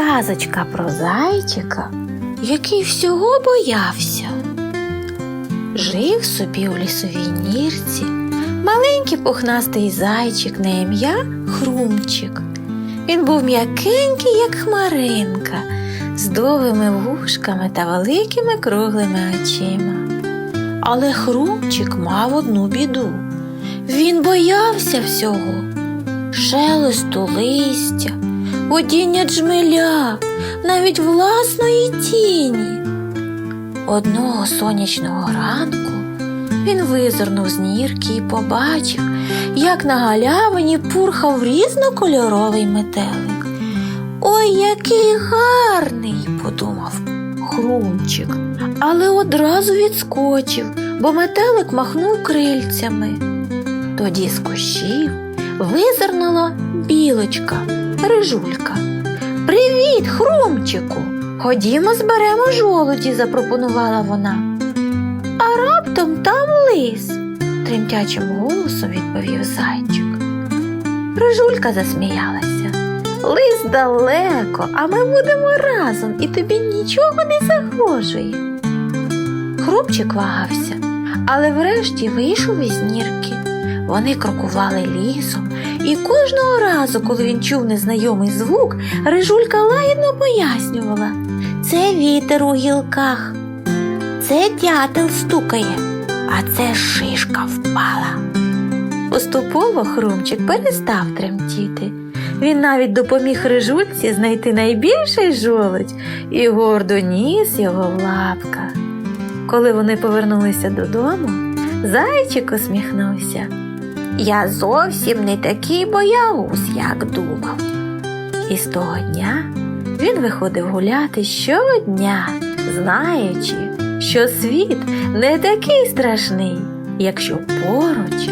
Казочка про зайчика, який всього боявся. Жив собі у лісовій нірці маленький пухнастий зайчик на ім'я Хрумчик. Він був м'якенький, як хмаринка, з довгими вушками та великими круглими очима. Але Хрумчик мав одну біду. Він боявся всього шелесту листя, водіння джмеля, навіть власної тіні. Одного сонячного ранку він визирнув з нірки і побачив, як на галявині пурхав різнокольоровий метелик. Ой, який гарний, подумав Хрумчик, але одразу відскочив, бо метелик махнув крильцями. Тоді з кущів визирнула білочка, рижулька. Привіт, Хрумчику! Ходімо, зберемо жолуді, запропонувала вона. А раптом там лис, тремтячим голосом відповів зайчик. Рижулька засміялася. Лис далеко, а ми будемо разом, і тобі нічого не загрожує. Хрупчик вагався, але врешті вийшов із нірки. Вони крокували лісом, і кожного разу, коли він чув незнайомий звук, рижулька лагідно пояснювала це вітер у гілках, це дятел стукає, а це шишка впала. Поступово Хрумчик перестав тремтіти. Він навіть допоміг рижульці знайти найбільший жолудь і гордо ніс його в лапках. Коли вони повернулися додому, зайчик усміхнувся. Я зовсім не такий боягуз, як думав. І з того дня він виходив гуляти щодня, знаючи, що світ не такий страшний, якщо поруч